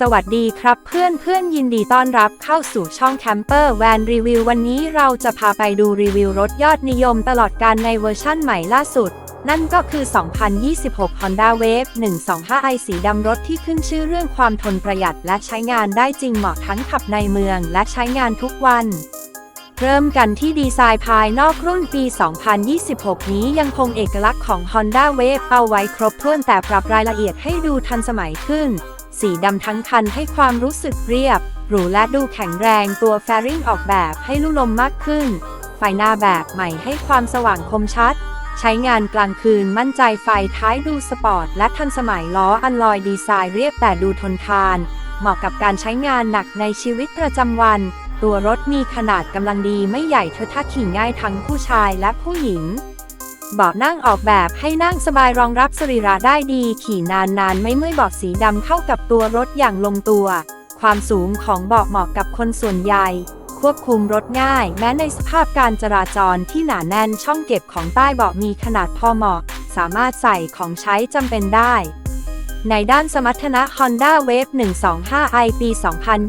สวัสดีครับเพื่อนเพื่อนยินดีต้อนรับเข้าสู่ช่องแคมเปอร์แวนรีวิววันนี้เราจะพาไปดูรีวิวรถยอดนิยมตลอดการในเวอร์ชั่นใหม่ล่าสุด นั่นก็คือ 2026 Honda Wave 125i สีดำรถที่ขึ้นชื่อเรื่องความทนประหยัดและใช้งานได้จริงเหมาะทั้งขับในเมืองและใช้งานทุกวันเริ่มกันที่ดีไซน์ภายนอกรุ่นปี 2026 นี้ยังคงเอกลักษณ์ของ Honda Wave เอาไว้ครบถ้วนแต่ปรับรายละเอียดให้ดูทันสมัยขึ้น สีดำทั้งคันให้ความรู้สึกเรียบ หรูและดูแข็งแรงตัวแฟริงออกแบบให้ลุ่ลมมากขึ้น ไฟหน้าแบบใหม่ให้ความสว่างคมชัด ใช้งานกลางคืนมั่นใจไฟท้ายดูสปอร์ต และทันสมัยล้ออันลอยดีไซน์เรียบแต่ดูทนทาน เหมาะกับการใช้งานหนักในชีวิตประจำวัน ตัวรถมีขนาดกำลังดีไม่ใหญ่เธอถ้าขี่ง่ายทั้งผู้ชายและผู้หญิง เบาะนั่งออกแบบให้นั่งสบายรองรับสรีระได้ดี ขี่นานๆ ไม่เมื่อยเบาะสีดำเข้ากับตัวรถอย่างลงตัว ความสูงของเบาะเหมาะกับคนส่วนใหญ่ ควบคุมรถง่าย แม้ในสภาพการจราจรที่หนาแน่นช่องเก็บของใต้เบาะมีขนาดพอเหมาะ สามารถใส่ของใช้จำเป็นได้ ในด้านสมรรถนะ Honda Wave 125i ปี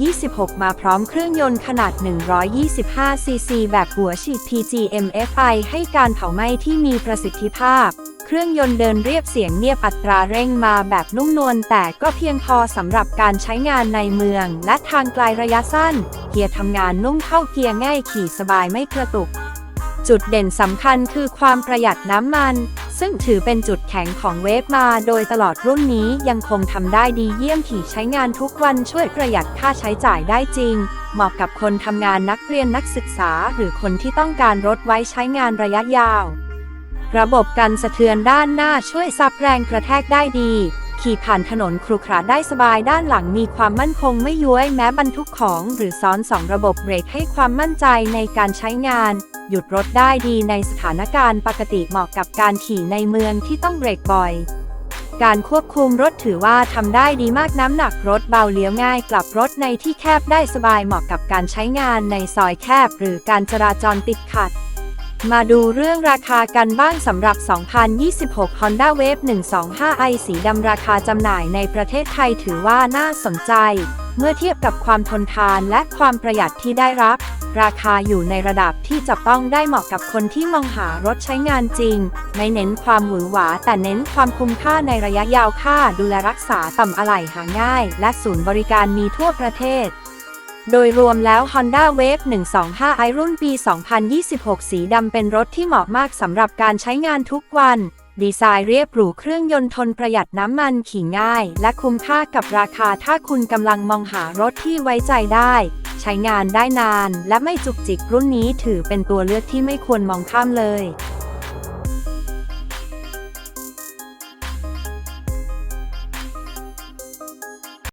2026 มาพร้อมเครื่องยนต์ขนาด 125cc แบบหัวฉีด PGM-FI ให้การเผาไหม้ที่มีประสิทธิภาพ เครื่องยนต์เดินเรียบเสียงเงียบอัตราเร่งมาแบบนุ่มนวลแต่ก็เพียงพอสำหรับการใช้งานในเมือง และทางไกลระยะสั้น เกียร์ทำงานนุ่มเข้าเกียร์ง่ายขี่สบายไม่กระตุก จุดเด่นสำคัญคือความประหยัดน้ำมัน ซึ่งถือเป็นจุดแข็งของเวฟมาโดยตลอดรุ่นนี้ยังคงทำได้ดีเยี่ยมขี่ใช้งานทุกวันช่วยประหยัดค่าใช้จ่ายได้จริง เหมาะกับคนทำงานนักเรียนนักศึกษา หรือคนที่ต้องการรถไว้ใช้งานระยะยาว ระบบกันสะเทือนด้านหน้าช่วยซับแรงกระแทกได้ดี ขี่ผ่านถนนครุขระได้สบายด้านหลังมีความมั่นคงไม่ย้วยแม้บรรทุกของหรือซ้อนสองระบบเบรกให้ความมั่นใจในการใช้งาน หยุดรถได้ดีในสถานการณ์ปกติเหมาะกับการขี่ในเมืองที่ต้องเบรกบ่อย การควบคุมรถถือว่าทำได้ดีมากน้ำหนักรถเบาเลี้ยวง่าย กลับรถในที่แคบได้สบายเหมาะกับการใช้งานในซอยแคบ หรือการจราจรติดขัด มาดูเรื่องราคากันบ้างสำหรับ 2026 Honda Wave 125i สีดำราคาจำหน่ายในประเทศไทยถือว่าน่าสนใจ เมื่อเทียบกับความทนทานและความประหยัดที่ได้รับ ราคาอยู่ในระดับที่จับต้องได้เหมาะกับคนที่มองหารถใช้งานจริง ไม่เน้นความหวือหวา แต่เน้นความคุ้มค่าในระยะยาวค่าดูแลรักษาต่ำอะไหล่หาง่าย และศูนย์บริการมีทั่วประเทศ โดยรวมแล้ว Honda Wave 125i รุ่นปี 2026 สีดำเป็นรถที่เหมาะมากสำหรับการใช้งานทุกวัน ดีไซน์เรียบหรูเครื่องยนต์ทนประหยัดน้ำมันขี่ง่าย และคุ้มค่ากับราคาถ้าคุณกำลังมองหารถที่ไว้ใจได้ ใช้งานได้นาน และไม่จุกจิกรุ่นนี้ถือเป็นตัวเลือกที่ไม่ควรมองข้ามเลย